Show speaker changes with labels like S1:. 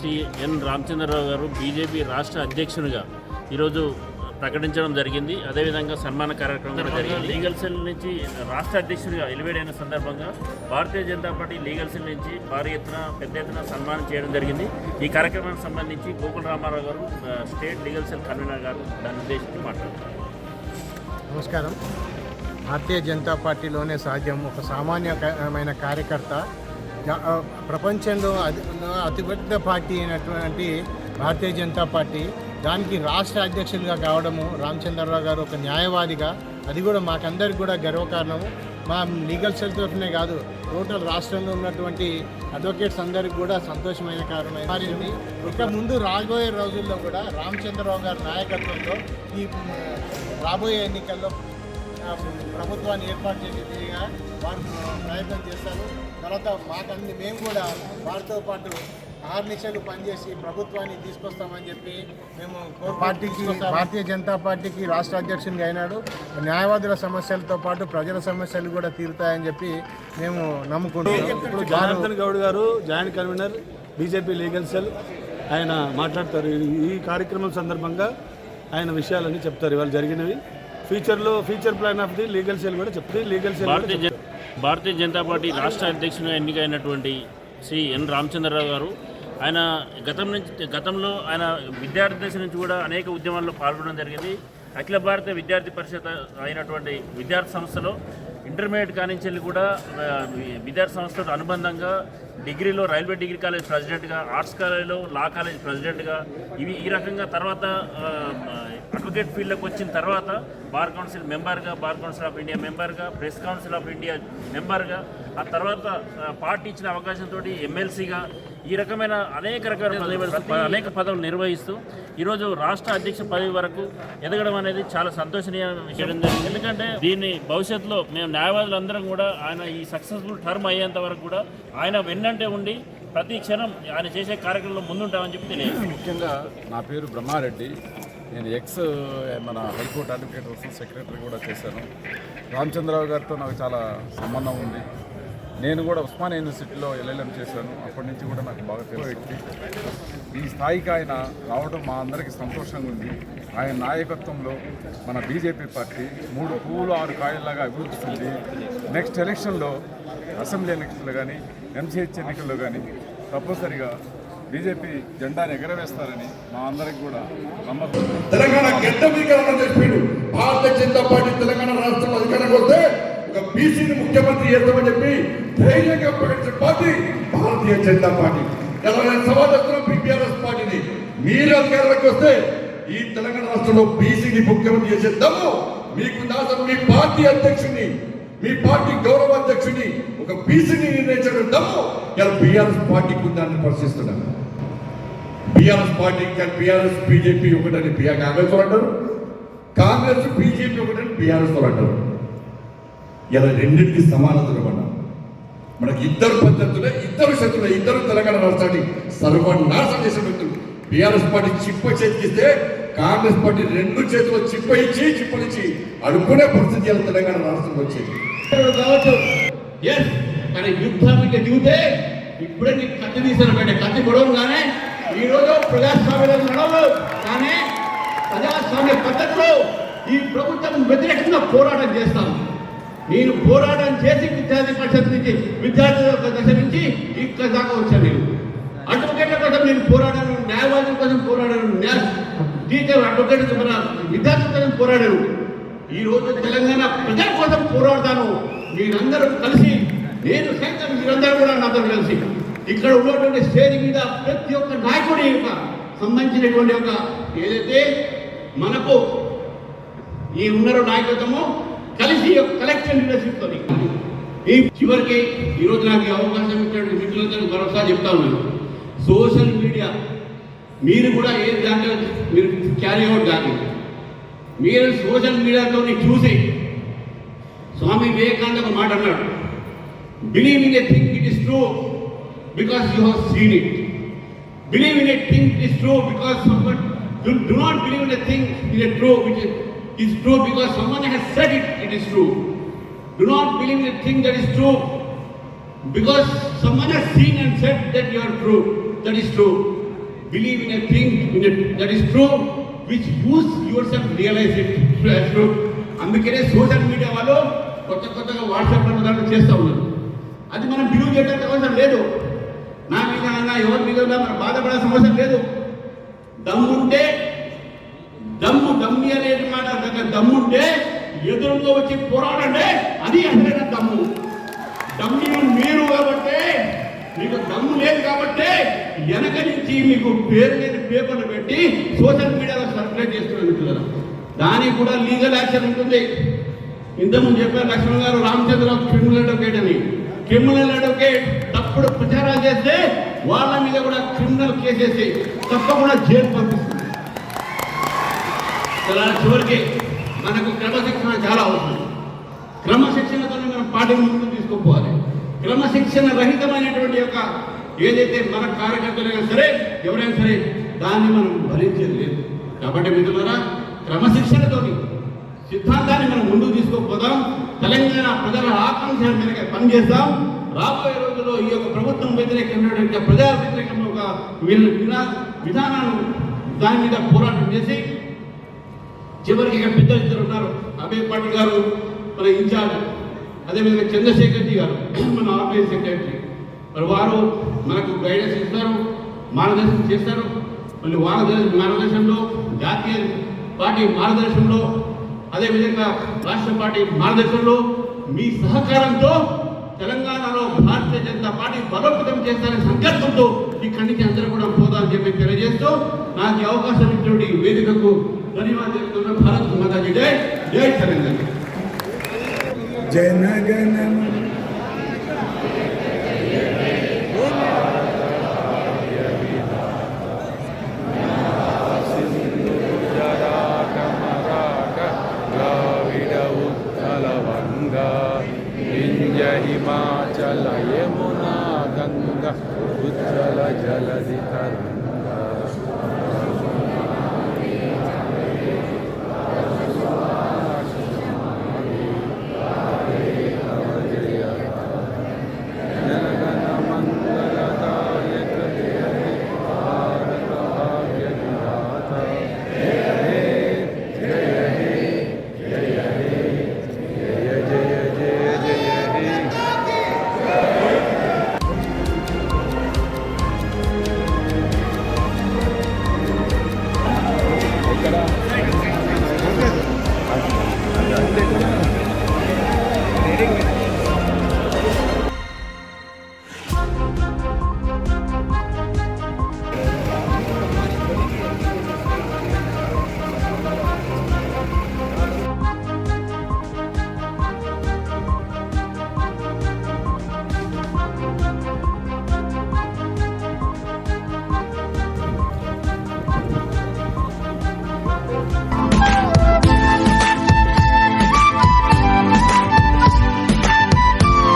S1: శ్రీ ఎన్ రామచంద్రరావు గారు బీజేపీ రాష్ట్ర అధ్యక్షునిగా ఈరోజు ప్రకటించడం జరిగింది. అదేవిధంగా సన్మాన కార్యక్రమం కూడా జరిగింది. లీగల్ సెల్ నుంచి రాష్ట్ర అధ్యక్షుడిగా ఎలివేట్ అయిన సందర్భంగా Bharatiya Janata party legal cell నుంచి భారీ ఎత్తున పెద్ద ఎత్తున సన్మానం చేయడం జరిగింది. ఈ కార్యక్రమానికి సంబంధించి గోకుల రామారావు గారు స్టేట్ లీగల్ సెల్ కన్వీనర్ గారు దాన్ని ఉద్దేశించి మాట్లాడుతున్నారు.
S2: నమస్కారం. భారతీయ జనతా పార్టీలోనే సాధ్యం ఒక సామాన్యమైన కార్యకర్త ప్రపంచంలో అతి అతిపెద్ద పార్టీ అయినటువంటి భారతీయ జనతా పార్టీ దానికి రాష్ట్ర అధ్యక్షులుగా కావడము రామచంద్రరావు గారు ఒక న్యాయవాదిగా అది కూడా మాకందరికి కూడా గర్వకారణము. మా లీగల్ సెల్ కాదు టోటల్ రాష్ట్రంలో ఉన్నటువంటి అడ్వకేట్స్ అందరికి కూడా సంతోషమైన కారణం మారింది ఇక ముందు రాబోయే రోజుల్లో కూడా రామచంద్రరావు గారి నాయకత్వంలో ఈ రాబోయే ఎన్నికల్లో ప్రభుత్వాన్ని ఏర్పాటు చేసేదిగా వారు ప్రయత్నం చేస్తారు. తర్వాత మాకన్ని మేము కూడా వారితో పాటు ఆర్నిషలు పనిచేసి ప్రభుత్వాన్ని తీసుకొస్తామని చెప్పి మేము పార్టీకి భారతీయ జనతా పార్టీకి రాష్ట్ర అధ్యక్షునిగా అయినాడు. న్యాయవాదుల సమస్యలతో పాటు ప్రజల సమస్యలు కూడా తీరుతాయని చెప్పి మేము నమ్ముకుంటున్నాం.
S3: ఇప్పుడు Janardhan Goud garu joint convener BJP legal cell ఆయన మాట్లాడతారు. ఈ కార్యక్రమం సందర్భంగా ఆయన విషయాలన్నీ చెప్తారు. ఇవాళ జరిగినవి ఫ్యూచర్లో future plan of the legal cell కూడా చెప్తుంది legal cell
S1: Bharatiya Bharatiya Janata party రాష్ట్ర అధ్యక్షునిగా ఎన్నికైనటువంటి శ్రీ ఎన్. రామచంద్రరావు గారు ఆయన గతం నుంచి గతంలో ఆయన విద్యార్థి దశ నుంచి కూడా అనేక ఉద్యమాల్లో పాల్గొనడం జరిగింది. అఖిల భారత విద్యార్థి పరిషత్ అయినటువంటి విద్యార్థి సంస్థలో ఇంటర్మీడియట్ కానించి కూడా విద్యార్థి సంస్థతో అనుబంధంగా డిగ్రీలో రైల్వే డిగ్రీ కాలేజ్ ప్రెసిడెంట్గా ఆర్ట్స్ కాలేజ్లో లా కాలేజ్ ప్రెసిడెంట్గా ఇవి ఈ రకంగా తర్వాత అడ్వకేట్ ఫీల్డ్లోకి వచ్చిన తర్వాత బార్ కౌన్సిల్ మెంబర్గా బార్ కౌన్సిల్ ఆఫ్ ఇండియా మెంబర్గా ప్రెస్ కౌన్సిల్ ఆఫ్ ఇండియా మెంబర్గా ఆ తర్వాత పార్టీ ఇచ్చిన అవకాశంతో ఎమ్మెల్సీగా ఈ రకమైన అనేక రకాల పదవులు అనేక పదవులు నిర్వహిస్తూ ఈరోజు రాష్ట్ర అధ్యక్ష పదవి వరకు ఎదగడం అనేది చాలా సంతోషనీయమైన విషయం. ఎందుకంటే దీన్ని భవిష్యత్తులో మేము న్యాయవాదులందరం కూడా ఆయన ఈ సక్సెస్ఫుల్ టర్మ్ అయ్యేంత వరకు కూడా ఆయన వెన్నంటే ఉండి ప్రతి క్షణం ఆయన చేసే కార్యక్రమంలో ముందుంటామని చెప్పి తెలియదు
S4: ముఖ్యంగా నా పేరు బ్రహ్మారెడ్డి. నేను ఎక్స్ మన హైకోర్టు అడ్వకేట్ సెక్రటరీ కూడా చేశాను. రామచంద్రరావు గారితో నాకు చాలా సంబంధం ఉంది. నేను కూడా ఉస్మాన్ యూనివర్సిటీలో ఎల్ఎల్ఎం చేశాను. అప్పటి నుంచి కూడా నాకు బాగా తెలుసు. వ్యక్తి ఈ స్థాయికి ఆయన రావడం మా అందరికీ సంతోషంగా ఉంది. ఆయన నాయకత్వంలో మన బీజేపీ పార్టీ మూడు పువ్వులు ఆరు కాయల్లాగా అభివృద్ధి నెక్స్ట్ ఎలక్షన్లో అసెంబ్లీ ఎన్నికల్లో కానీ ఎంసీహెచ్ ఎన్నికల్లో కానీ తప్పనిసరిగా బీజేపీ జెండాను ఎగరవేస్తారని మా అందరికి కూడా నమ్మకం
S5: తెలంగాణ గడ్డ మీకరణ భారతీయ జనతా పార్టీ తెలంగాణ రాష్ట్రంలో అధికారంలోకి వస్తే ఒక బీసీని ముఖ్యమంత్రి చేస్తామని చెప్పి ధైర్యంగా ప్రకటించిన పార్టీ భారతీయ జనతా పార్టీ. తెలంగాణ సమాజంలో బీఆర్ఎస్ పార్టీని. మీరు అధికారంలోకి వస్తే ఈ తెలంగాణ రాష్ట్రంలో బీసీని ముఖ్యమంత్రి చేసే దమ్ము మీకు దాసం మీ పార్టీ అధ్యక్షుడిని మీ పార్టీ గౌరవ అధ్యక్షుడిని ఒక బీసీని నిర్ణయించడం దమ్ము ఇలా బీఆర్ఎస్ పార్టీకి ఉందని ప్రశ్నిస్తున్నాను. బీఆర్ఎస్ పార్టీ కానీ బీఆర్ఎస్ బీజేపీ ఒకటని బిఆర్ కాంగ్రెస్ అంటారు. కాంగ్రెస్ బీజేపీ ఒకటని బీఆర్ఎస్ అంటారు. ఇలా రెండింటికి సమానతలు మనం మనకి ఇద్దరు పద్ధతులే ఇద్దరు శత్రులే ఇద్దరు తెలంగాణ రాష్ట్రాన్ని సర్వనాశం చేసిన వ్యక్తులు బీఆర్ఎస్ పార్టీ చిప్ప చేతికిస్తే కాంగ్రెస్ పార్టీ రెండు చేతులు చిప్ప ఇచ్చి చిప్పనిచ్చి అడుక్కునే పరిస్థితి తెలంగాణ రాష్ట్రంలో వచ్చేది.
S6: కావచ్చు. ఎస్ కానీ యుద్ధానికి దిగితే ఇప్పుడే నీకు కత్తి తీసిన బయట. కత్తి గొడవలు కానీ ఈ రోజు ప్రజాస్వామ్యంలో నడవలు కానీ ప్రజాస్వామ్య పద్ధతిలో ఈ ప్రభుత్వం వ్యతిరేకంగా పోరాటం చేస్తాను. నేను పోరాటం చేసి విద్యార్థి పరిషత్ నుంచి విద్యార్థుల యొక్క దశ నుంచి ఇక్కడ దాకా వచ్చాను నేను. అడ్వకేట్ల కోసం నేను పోరాడాను న్యాయవాదుల కోసం పోరాడాను న్యాయ టీచర్ అడ్వకేట్ మన విద్యార్థుల కోసం పోరాడాను. ఈ రోజు తెలంగాణ ప్రజల కోసం పోరాడతాను. మీరందరూ కలిసి నేను సైతం మీరందరూ కూడా నాతో కలిసి ఇక్కడ ఉన్నటువంటి స్టేజ్ మీద ప్రతి ఒక్క నాయకుడి యొక్క సంబంధించినటువంటి ఒక ఏదైతే మనకు ఈ ఉన్నరు నాయకత్వము కలిసి కలెక్షన్ లీడర్షిప్ తోని ఈ చివరికి ఈ రోజు నాకు అవకాశం ఇచ్చాడు మిత్రులందరూ మరొకసారి చెప్తా ఉన్నాను. సోషల్ మీడియా మీరు కూడా ఏ దాంట్లో మీరు క్యారీ అవుట్ దాన్ని. మీరు సోషల్ మీడియాతో చూసి స్వామి వివేకానంద ఒక మాట అన్నాడు. Believe in a thing it is true because you have seen it believe in a thing it is true because someone you do not believe in a thing in a true which is true because someone has said it, it is true. Do not believe the thing that is true because someone has seen and said that you are true. That is true. Believe in a thing in a, that is true which you yourself realize it as true. అందుకనే social media వాళ్ళు కొత్త కొత్తగా వాట్సాప్లో దాంట్లో చేస్తూ ఉన్నారు అది మనం బిలీవ్ చేయడానికి అవసరం లేదు నా మీద నా ఎవరి మీద ఉన్నా మనం బాధపడాల్సిన అవసరం లేదు దమ్ముంటే దమ్మి అనేది మాట దగ్గర దమ్ముంటే ఎదురుగా వచ్చి పోరాడంటే అది అసలైన దమ్ము. దమ్మి మీరు కాబట్టి మీకు దమ్ము లేదు కాబట్టి వెనక నుంచి మీకు పేరు లేని పేపర్లు పెట్టి సోషల్ మీడియాలో సర్క్యులేట్ చేస్తున్నారు కదా దానికి కూడా లీగల్ యాక్షన్ ఉంటుంది. ఇంతకుముందు చెప్పారు లక్ష్మణ్ గారు రామచంద్రరావు క్రిమినల్ అడ్వకేట్ అని. క్రిమినల్ అడ్వకేట్ తప్పుడు ప్రచారాలు చేస్తే వాళ్ళ మీద కూడా క్రిమినల్ కేసేసి తప్పకుండా జైలు పంపిస్తుంది. చాలా చివరికి మనకు క్రమశిక్షణ చాలా అవసరం. క్రమశిక్షణతోనే మనం పార్టీని ముందుకు తీసుకుపోవాలి. క్రమశిక్షణ రహితమైనటువంటి యొక్క ఏదైతే మన కార్యకర్తలైనా సరే ఎవరైనా సరే దాన్ని మనం భరించేది లేదు. కాబట్టి మిత్రులారా క్రమశిక్షణతోని సిద్ధాంతాన్ని మనం ముందుకు తీసుకుపోదాం. తెలంగాణ ప్రజల ఆకాంక్షల మేరకు పనిచేస్తాం. రాబోయే రోజుల్లో ఈ యొక్క ప్రభుత్వం వ్యతిరేకమైనటువంటి ప్రజా వ్యతిరేకమైన ఒక వీళ్ళ విధానాన్ని దాని మీద పోరాటం చేసి చివరికి ఇక్కడ పెద్దలు ఇద్దరు ఉన్నారు. అభయ్ పాటిల్ గారు మన ఇన్ఛార్జ్. అదేవిధంగా చంద్రశేఖర్ చంద్రశేఖర్జీ గారు మన ఆర్గనైజ్ సెక్రటరీ. మరి వారు మనకు గైడెన్స్ ఇస్తారు మార్గదర్శనం చేస్తారు. మళ్ళీ వాళ్ళ మార్గదర్శనంలో జాతీయ పార్టీ మార్గదర్శనంలో అదేవిధంగా రాష్ట్ర పార్టీ మార్గదర్శనంలో మీ సహకారంతో తెలంగాణలో భారతీయ జనతా పార్టీ బలోపేతం చేస్తారనే సంకల్పంతో ఇక్కడి నుంచి అందరూ కూడా పోదామని చెప్పి తెలియజేస్తూ నాకు అవకాశం ఇటువంటి వేదికకు ఈ వేదికకు ధన్యవాదాలు భారత్ మాతాజీ జై జై తెలంగాణ
S7: జనగణమ